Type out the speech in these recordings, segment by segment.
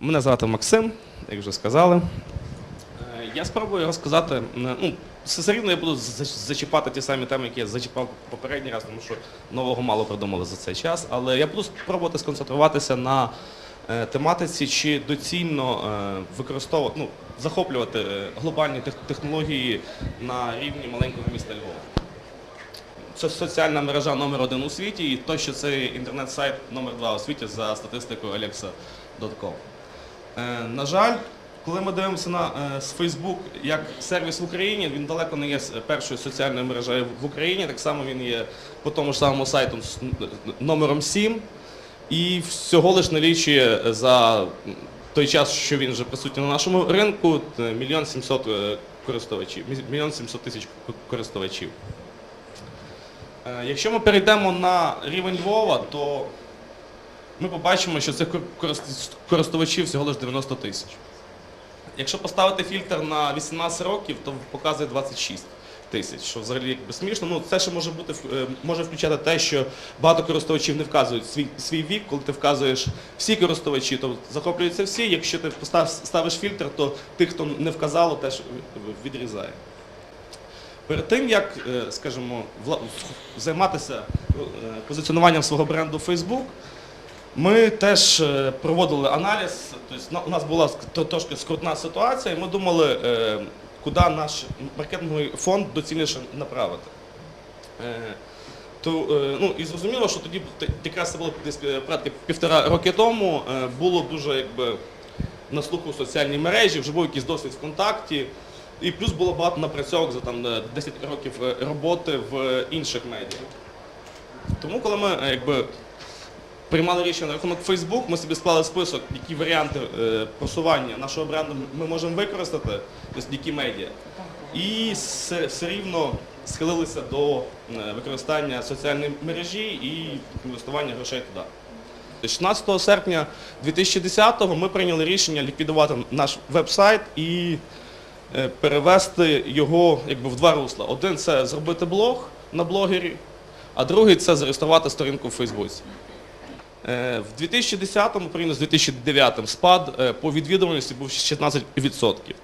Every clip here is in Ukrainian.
Мене звати Максим, як вже сказали. Е, Я спробую розказати. е, Ну, все рівно я буду зачіпати ті самі теми, які я зачіпав попередній раз, тому що нового мало придумали за цей час. Але я буду спробувати сконцентруватися на е, тематиці, чи доцільно використовувати, ну, захоплювати глобальні технології на рівні маленького міста Львова. Це соціальна мережа номер один у світі, і то, що це інтернет-сайт номер два у світі за статистикою Alexa.com. Е, на жаль, коли ми дивимося на е, Facebook як сервіс в Україні, він далеко не є першою соціальною мережею в Україні. Так само він є по тому ж самому сайту з номером 7 і всього лиш налічує за той час, що він вже присутній на нашому ринку, мільйон сімсот е, користувачів, мільйон сімсот тисяч користувачів. Якщо ми перейдемо на рівень Львова, то ми побачимо, що цих користувачів всього лише 90 тисяч. Якщо поставити фільтр на 18 років, то показує 26 тисяч, що взагалі якби смішно. Ну, це ще може бути е, може включати те, що багато користувачів не вказують свій, свій вік. Коли ти вказуєш всі користувачі, то захоплюються всі. Якщо ти ставиш фільтр, то тих, хто не вказало, теж відрізає. Перед тим, як, е, скажімо, займатися е, позиціонуванням свого бренду Facebook, ми теж е, проводили аналіз. Тобто у нас була трошки скрутна ситуація, і ми думали, е, куди наш маркетинговий фонд доцільніше направити. Е, ну, і зрозуміло, що тоді якраз це було півтора роки тому, було дуже на слуху соціальні мережі, вже був якийсь досвід ВКонтакті. І плюс було багато напрацьовок за там, е, 10 років роботи в інших медіа. Тому, коли ми якби, приймали рішення на рахунок Facebook, ми собі склали список, які варіанти е, просування нашого бренду ми можемо використати, тобто які медіа. І все, рівно схилилися до е, використання соціальної мережі і інвестування грошей туди. Тобто 16 серпня 2010-го ми прийняли рішення ліквідувати наш веб-сайт і е, перевести його якби, в два русла. Один це зробити блог на блогері, а другий це зареєструвати сторінку в Фейсбуці. Е, В 2010-му, порівняно з 2009 спад е, по відвідуваності був 16%.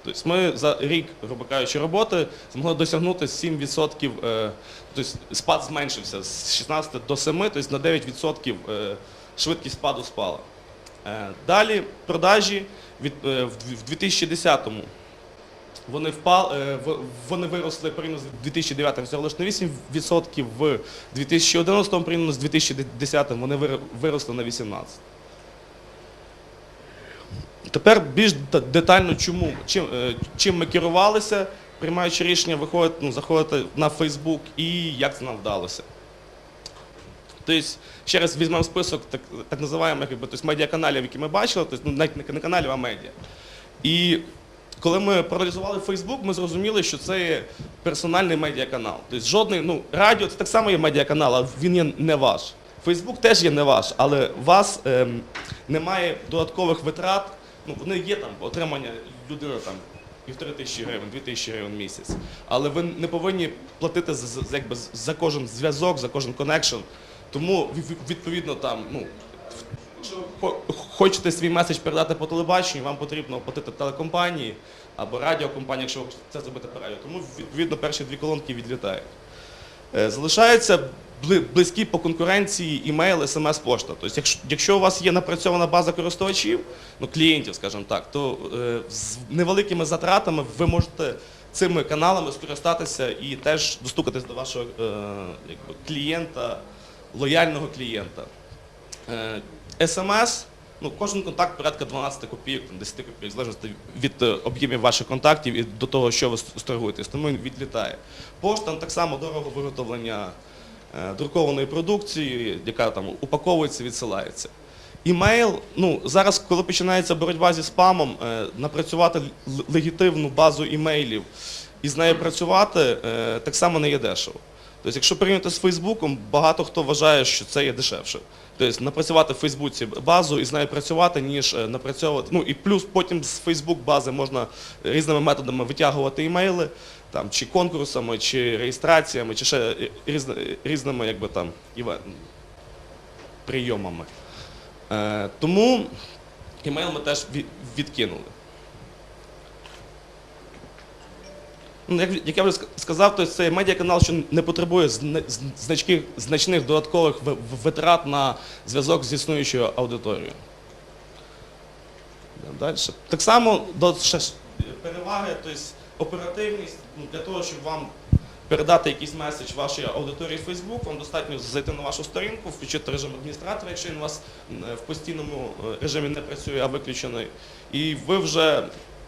Тобто ми за рік, грубо кажучи, роботи змогли досягнути 7%, е, тобто спад зменшився з 16 до 7, тобто на 9% е, швидкість спаду спала. Далі продажі в 2010-му вони впали, е, вони виросли порівняно з 2009 всього лише на 8%, в 2011 порівняно з 2010 вони виросли на 18%. Тепер більш детально чому, чим, е, чим ми керувалися, приймаючи рішення виходити, ну, заходити на Фейсбук і як це нам вдалося. Тобто, ще раз візьмемо список так, так називаємих якби, тобто, медіаканалів, які ми бачили, тобто, ну, не каналів, а медіа. І коли ми проаналізували Facebook, ми зрозуміли, що це є персональний медіаканал. Тобто жодний, ну, радіо це так само є медіаканал, а він є не ваш. Facebook теж є не ваш, але у вас ем, немає додаткових витрат. Ну, вони є там, отримання людини там півтори тисячі гривень, дві тисячі гривень в місяць. Але ви не повинні платити за, за, якби, за кожен зв'язок, за кожен коннекшн. Тому відповідно там, ну, хочете свій меседж передати по телебаченню, вам потрібно оплатити телекомпанії або радіокомпанії, якщо ви хочете це зробити по радіо. Тому відповідно перші дві колонки відлітають. Е, Залишаються близькі по конкуренції імейл, смс-пошта. Тобто, якщо, у вас є напрацьована база користувачів, ну клієнтів, скажімо так, то е, з невеликими затратами ви можете цими каналами скористатися і теж достукатись до вашого е, якби, клієнта, лояльного клієнта. Е, СМС, ну, кожен контакт порядка 12 копійок, там, 10 копійок, в залежності від е, об'ємів ваших контактів і до того, що ви с- торгуєтесь, тому він відлітає. Пошта ну, так само дорого виготовлення е, друкованої продукції, яка там упаковується, відсилається. Імейл, ну зараз, коли починається боротьба зі спамом, е, напрацювати легітимну базу імейлів і з нею працювати е, так само не є дешево. Тобто, якщо порівняти з Фейсбуком, багато хто вважає, що це є дешевше. Тобто напрацювати в Фейсбуці базу і з нею працювати, ніж е, напрацьовувати. Ну і плюс потім з Фейсбук бази можна різними методами витягувати імейли, там, чи конкурсами, чи реєстраціями, чи ще е, різними якби, там, прийомами. Е, тому Імейл ми теж відкинули. Ну, як, як я вже сказав, то це медіаканал, що не потребує зна- з- значки- значних додаткових витрат на зв'язок з існуючою аудиторією. Далі. Так само до переваги, тобто оперативність ну, для того, щоб вам передати якийсь меседж вашій аудиторії Facebook, вам достатньо зайти на вашу сторінку, включити режим адміністратора, якщо він у вас е, в постійному е, режимі не працює, а виключений. І ви вже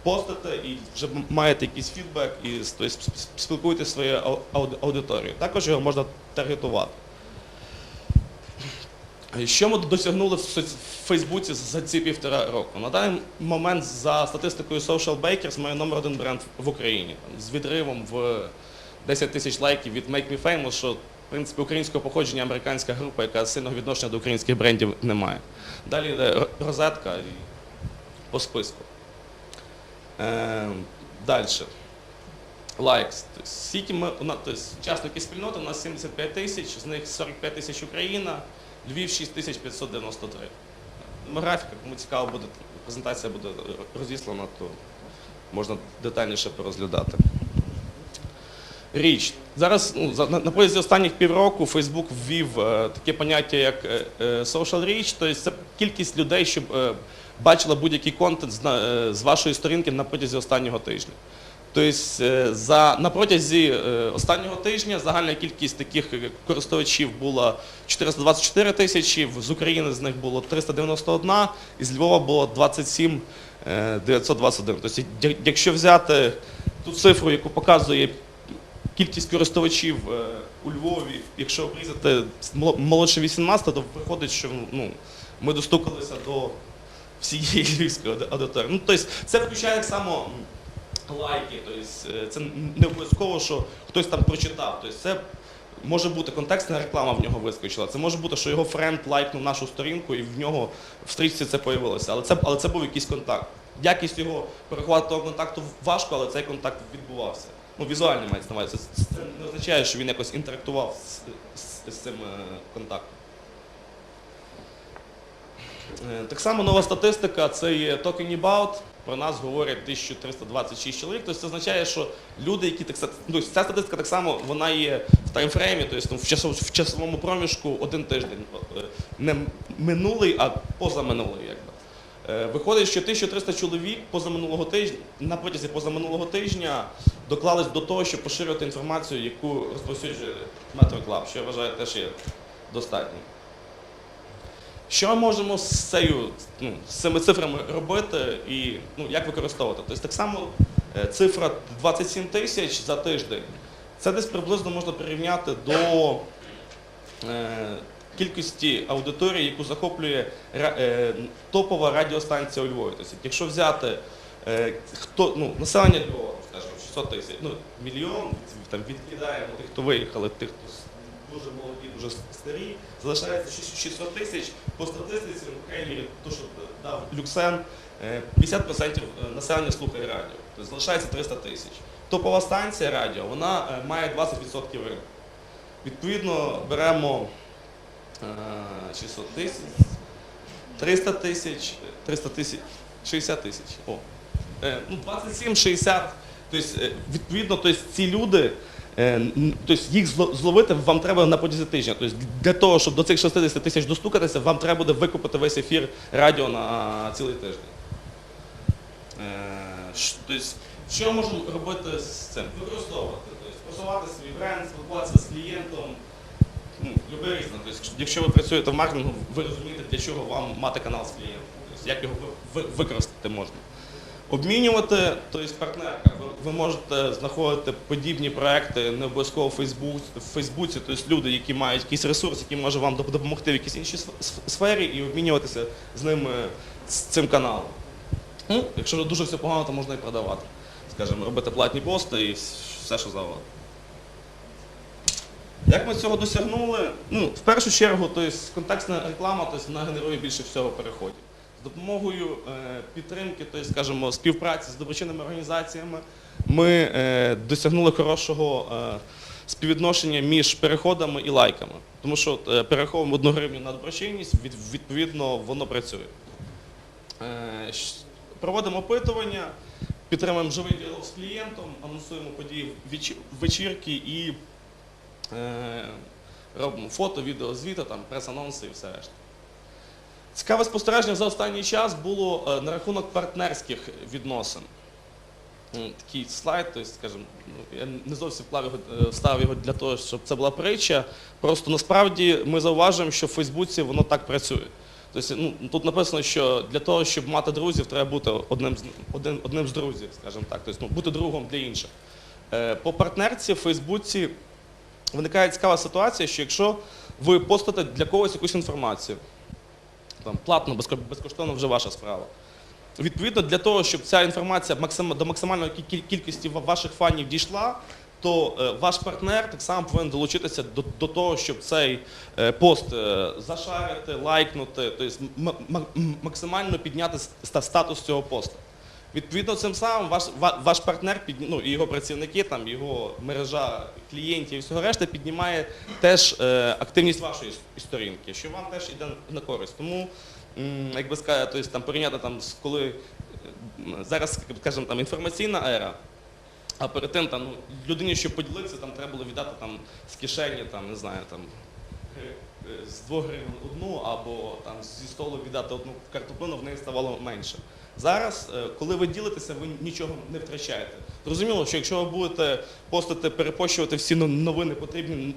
постите і вже маєте якийсь фідбек і тобто, сп- спілкуєтеся зі своєю аудиторією. Також його можна таргетувати. Що ми досягнули в Фейсбуці за ці півтора року? На даний момент за статистикою Social Bakers ми номер один бренд в Україні з відривом в 10 тисяч лайків від Make Me Famous, що в принципі українського походження американська група, яка сильного відношення до українських брендів не має. Далі йде розетка по списку. Е, далі. Лайкс. Скільки ми, тобто, учасники спільноти, у нас 75 тисяч, з них 45 тисяч Україна, Львів 6593. Демографіка, кому цікаво буде, презентація буде розіслана, то можна детальніше порозглядати. Річ. Зараз ну, на, протязі останніх півроку Facebook ввів е, таке поняття, як е, е, social reach, тобто це кількість людей, щоб е, бачила будь-який контент з, е, з вашої сторінки на протязі останнього тижня. Тобто е, за, на протязі е, останнього тижня загальна кількість таких користувачів була 424 тисячі, з України з них було 391, і з Львова було 27 е, 921. Тобто, якщо взяти ту цифру, яку показує кількість користувачів у Львові, якщо обрізати мол- молодше 18, то виходить, що ну, ми достукалися до всієї львівської аудиторії. Ну, тобто, це включає так само лайки, тобто, е, це не обов'язково, що хтось там прочитав. Тобто, це може бути контекстна реклама в нього вискочила. Це може бути, що його френд лайкнув нашу сторінку і в нього в стрічці це появилося. Але це, але це був якийсь контакт. Якість його перехвату того контакту важко, але цей контакт відбувався. Ну, візуально мається на увазі. Це, це не означає, що він якось інтерактував з, з, з цим е, контактом. Е, Так само нова статистика це є Talking About. Про нас говорять 1326 чоловік. Тобто це означає, що люди, які так ну, ця статистика так само вона є в таймфреймі, тобто в, часов, в часовому проміжку один тиждень. Е, Не минулий, а позаминулий. Якби. Е, Виходить, що 1300 чоловік позаминулого тижня, на протязі позаминулого тижня доклались до того, щоб поширювати інформацію, яку розповсюджує Metro Club, що я вважаю теж є достатньо. Що ми можемо з, цією, ну, з цими цифрами робити і ну, як використовувати? Тобто так само е, цифра 27 тисяч за тиждень. Це десь приблизно можна порівняти до е, кількості аудиторії, яку захоплює е, топова радіостанція у Львові. Тобто, якщо взяти е, хто, ну, населення Львова, скажімо, 600 тисяч, ну, мільйон, там, відкидаємо тих, хто виїхали, тих, хто дуже молоді, дуже старі, залишається 600 тисяч. По статистиці, в крайній то, що дав Люксен, е, 50% населення слухає радіо. Тобто залишається 300 тисяч. Топова станція радіо, вона е, має 20% ринку. Відповідно, беремо е, 600 тисяч, 300 тисяч, 300 тисяч, 60 тисяч. О. Е, Ну, 27, 60. Тобто, е, відповідно, тобто, ці люди, е, тобто, їх зловити вам треба на протязі тижня. Тобто, для того, щоб до цих 60 тисяч достукатися, вам треба буде викупити весь ефір радіо на цілий тиждень. Тобто, що можемо робити з цим? Використовувати, тобто, просувати свій бренд, спілкуватися з клієнтом. Ну, любе різне. Тобто, якщо ви працюєте в маркетингу, ви розумієте, для чого вам мати канал з клієнтом, тобто, як його ви- ви- використати можна. Обмінювати, тобто партнерка. Ви, можете знаходити подібні проекти не обов'язково в Фейсбуці, тобто люди, які мають якийсь ресурс, який може вам допомогти в якійсь іншій сф- сф- сфері, і обмінюватися з ними з цим каналом. Ну, якщо дуже все погано, то можна і продавати. Скажімо, робити платні пости і все, що завгодно. Як ми цього досягнули? Ну, в першу чергу, тобто, контекстна реклама тобто, вона генерує більше всього переходів. Допомогою е, підтримки, тобто, скажімо, співпраці з доброчинними організаціями ми е, досягнули хорошого е, співвідношення між переходами і лайками. Тому що переховуємо одну гривню на доброчинність, відповідно, воно працює. Проводимо опитування, підтримуємо живий діалог з клієнтом, анонсуємо події вечі- вечірки і робимо фото, відео, звіти, прес-анонси і все решта. Цікаве спостереження за останній час було е, на рахунок партнерських відносин. Такий слайд, тобто, скажімо, ну, я не зовсім е, його для того, щоб це була притча. Просто насправді ми зауважуємо, що в Фейсбуці воно так працює. Тобто, ну, тут написано, що для того, щоб мати друзів, треба бути одним з, один, одним з друзів, скажімо так, тобто, ну, бути другом для інших. Е, По партнерці в Фейсбуці виникає цікава ситуація, що якщо ви постите для когось якусь інформацію, там, платно, безкоштовно вже ваша справа. Відповідно, для того, щоб ця інформація до максимальної кількості ваших фанів дійшла, то е, ваш партнер так само повинен долучитися до, до того, щоб цей е, пост е, зашарити, лайкнути, тобто максимально підняти статус цього посту. Відповідно, цим самим ваш, ваш партнер під, ну, і його працівники, там, його мережа клієнтів і всього решта піднімає теж е, активність вашої сторінки, що вам теж йде на користь. Тому, як би сказати, тобто, там, порівняти там, з коли е, зараз, скажімо, там, інформаційна ера, а перед тим там, людині, щоб поділитися, там треба було віддати там, з кишені, там, не знаю, там, з 2 гривень одну або там, зі столу віддати одну картоплину, в неї ставало менше. Зараз, е, коли ви ділитеся, ви нічого не втрачаєте. Зрозуміло, що якщо ви будете постити, перепощувати всі новини потрібні,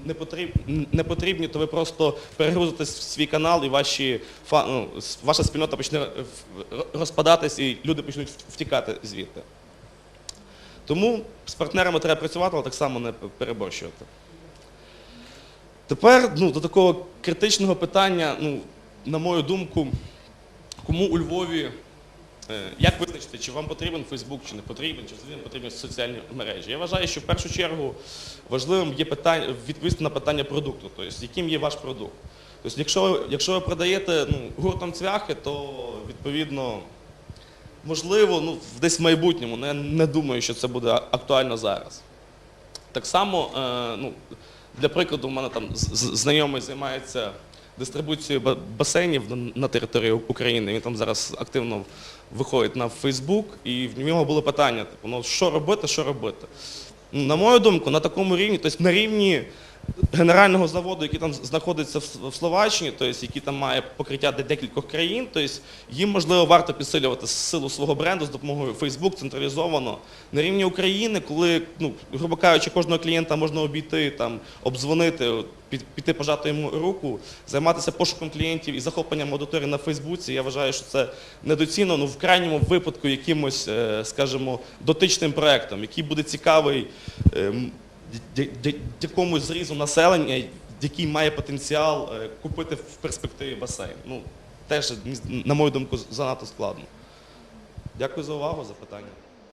не потрібні, то ви просто перегрузите свій канал і ваші, ну, ваша спільнота почне розпадатись і люди почнуть втікати звідти. Тому з партнерами треба працювати, але так само не переборщувати. Тепер ну, до такого критичного питання, ну, на мою думку, кому у Львові, е, як визначити, чи вам потрібен Фейсбук, чи не потрібен, чи взагалі потрібні соціальні мережі. Я вважаю, що в першу чергу важливим є питання, відповісти на питання продукту, тобто яким є ваш продукт. Тобто, якщо, якщо ви продаєте ну, гуртом цвяхи, то відповідно можливо, ну, десь в майбутньому, але я не думаю, що це буде актуально зараз. Так само, е, ну, для прикладу, у мене там знайомий займається дистрибуцією басейнів на- території України. Він там зараз активно виходить на Фейсбук, і в нього було питання: типу, ну що робити, що робити. На мою думку, на такому рівні, тобто на рівні генерального заводу, який там знаходиться в Словаччині, тобто який там має покриття декількох країн, тобто їм можливо варто підсилювати силу свого бренду з допомогою Facebook централізовано. На рівні України, коли, ну, грубо кажучи, кожного клієнта можна обійти, там, обдзвонити, піти пожати йому руку, займатися пошуком клієнтів і захопленням аудиторії на Фейсбуці, я вважаю, що це недоцільно, ну в крайньому випадку якимось, е, скажімо, дотичним проектом, який буде цікавий ем, якомусь зрізу населення, який має потенціал е, купити в перспективі басейн. Ну, теж, на мою думку, занадто складно. Дякую за увагу, за питання.